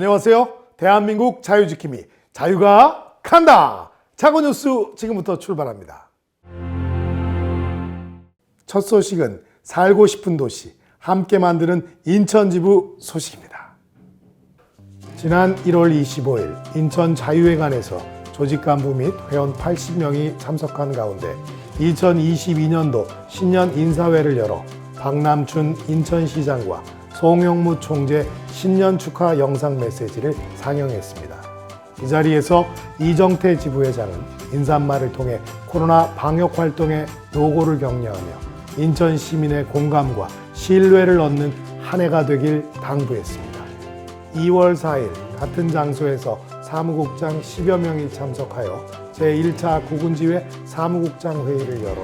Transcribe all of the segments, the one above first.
안녕하세요. 대한민국 자유지킴이 자유가 간다. 자고 뉴스 지금부터 출발합니다. 첫 소식은 살고 싶은 도시 함께 만드는 인천지부 소식입니다. 지난 1월 25일 인천 자유회관에서 조직 간부 및 회원 80명이 참석한 가운데 2022년도 신년 인사회를 열어 박남춘 인천시장과 송영무 총재 신년 축하 영상 메시지를 상영했습니다. 이 자리에서 이정태 지부회장은 인사말을 통해 코로나 방역 활동의 노고를 격려하며 인천 시민의 공감과 신뢰를 얻는 한 해가 되길 당부했습니다. 2월 4일 같은 장소에서 사무국장 10여 명이 참석하여 제1차 구군지회 사무국장 회의를 열어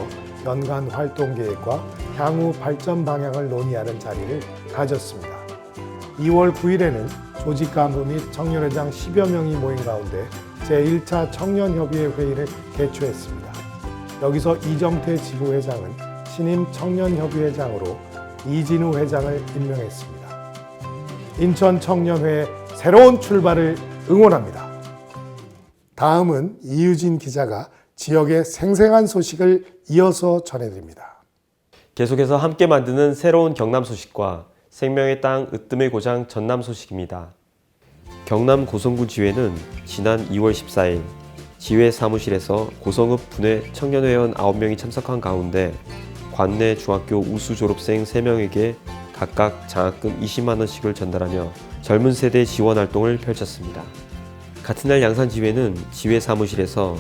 연간 활동 계획과 향후 발전 방향을 논의하는 자리를 가졌습니다. 2월 9일에는 조직 간부 및 청년회장 10여 명이 모인 가운데 제1차 청년협의회 회의를 개최했습니다. 여기서 이정태 지부회장은 신임 청년협의회장으로 이진우 회장을 임명했습니다. 인천 청년회의 새로운 출발을 응원합니다. 다음은 이유진 기자가 지역의 생생한 소식을 이어서 전해드립니다. 계속해서 함께 만드는 새로운 경남 소식과 생명의 땅 으뜸의 고장 전남 소식입니다. 경남 고성군 지회는 지난 2월 14일 지회 사무실에서 고성읍 분회 청년회원 9명이 참석한 가운데 관내 중학교 우수 졸업생 3명에게 각각 장학금 20만 원씩을 전달하며 젊은 세대 지원 활동을 펼쳤습니다. 같은 날 양산지회는 지회 사무실에서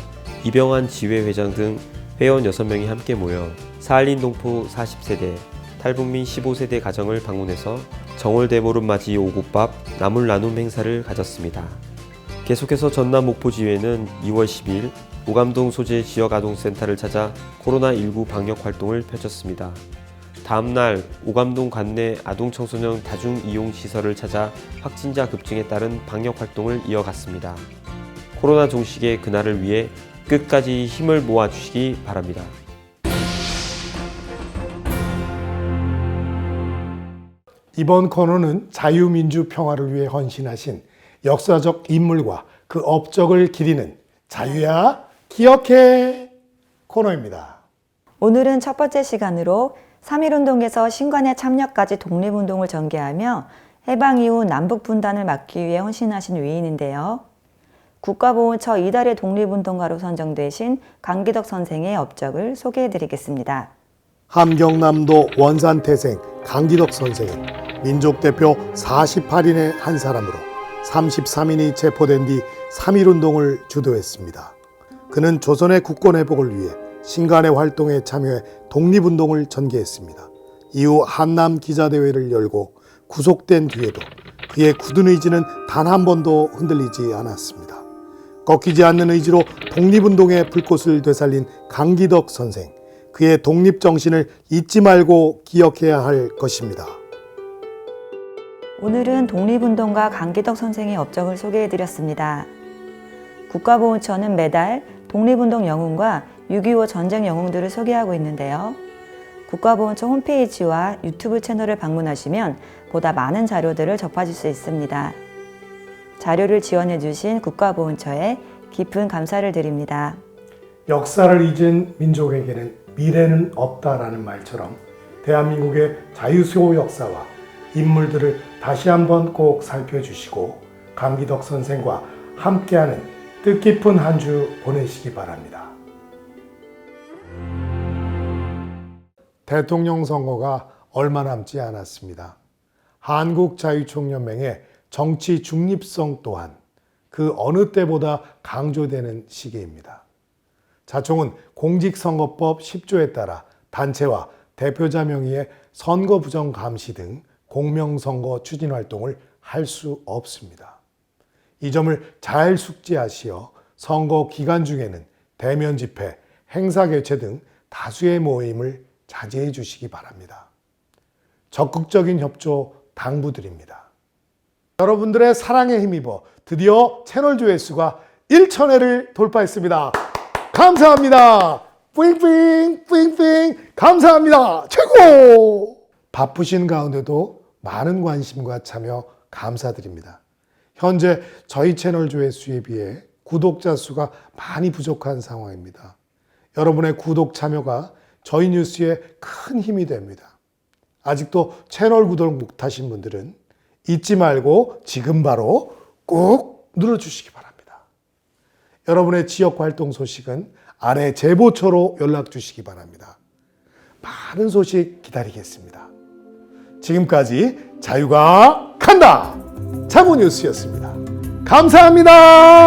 이병환 지회 회장 등 회원 6명이 함께 모여 사할린 동포 40세대, 탈북민 15세대 가정을 방문해서 정월 대보름 맞이 오곡밥 나물 나눔 행사를 가졌습니다. 계속해서 전남 목포지회는 2월 10일 오감동 소재 지역아동센터를 찾아 코로나19 방역 활동을 펼쳤습니다. 다음날 오감동 관내 아동청소년 다중이용시설을 찾아 확진자 급증에 따른 방역 활동을 이어갔습니다. 코로나 종식의 그날을 위해 끝까지 힘을 모아주시기 바랍니다. 이번 코너는 자유민주 평화를 위해 헌신하신 역사적 인물과 그 업적을 기리는 자유야 기억해 코너입니다. 오늘은 첫 번째 시간으로 3.1운동에서 신관의 참여까지 독립운동을 전개하며 해방 이후 남북 분단을 막기 위해 헌신하신 위인인데요. 국가보훈처 이달의 독립운동가로 선정되신 강기덕 선생의 업적을 소개해드리겠습니다. 함경남도 원산 태생 강기덕 선생은 민족대표 48인의 한 사람으로 33인이 체포된 뒤 3.1운동을 주도했습니다. 그는 조선의 국권 회복을 위해 신간의 활동에 참여해 독립운동을 전개했습니다. 이후 한남 기자대회를 열고 구속된 뒤에도 그의 굳은 의지는 단 한 번도 흔들리지 않았습니다. 꺾이지 않는 의지로 독립운동의 불꽃을 되살린 강기덕 선생. 그의 독립 정신을 잊지 말고 기억해야 할 것입니다. 오늘은 독립운동가 강기덕 선생의 업적을 소개해드렸습니다. 국가보훈처는 매달 독립운동 영웅과 6.25 전쟁 영웅들을 소개하고 있는데요. 국가보훈처 홈페이지와 유튜브 채널을 방문하시면 보다 많은 자료들을 접하실 수 있습니다. 자료를 지원해 주신 국가보훈처에 깊은 감사를 드립니다. 역사를 잊은 민족에게는 미래는 없다라는 말처럼 대한민국의 자유수호 역사와 인물들을 다시 한번 꼭 살펴주시고 강기덕 선생과 함께하는 뜻깊은 한 주 보내시기 바랍니다. 대통령 선거가 얼마 남지 않았습니다. 한국자유총연맹의 정치 중립성 또한 그 어느 때보다 강조되는 시기입니다. 자총은 공직선거법 10조에 따라 단체와 대표자 명의의 선거 부정 감시 등 공명선거 추진 활동을 할 수 없습니다. 이 점을 잘 숙지하시어 선거 기간 중에는 대면 집회, 행사 개최 등 다수의 모임을 자제해 주시기 바랍니다. 적극적인 협조 당부드립니다. 여러분들의 사랑에 힘입어 드디어 채널 조회수가 1천회를 돌파했습니다. 감사합니다. 뿌잉뿌잉 뿌잉뿌잉 감사합니다. 최고! 바쁘신 가운데도 많은 관심과 참여 감사드립니다. 현재 저희 채널 조회수에 비해 구독자 수가 많이 부족한 상황입니다. 여러분의 구독 참여가 저희 뉴스에 큰 힘이 됩니다. 아직도 채널 구독 못하신 분들은 잊지 말고 지금 바로 꼭 눌러주시기 바랍니다. 여러분의 지역 활동 소식은 아래 제보처로 연락 주시기 바랍니다. 많은 소식 기다리겠습니다. 지금까지 자유가 간다! 자모뉴스였습니다. 감사합니다!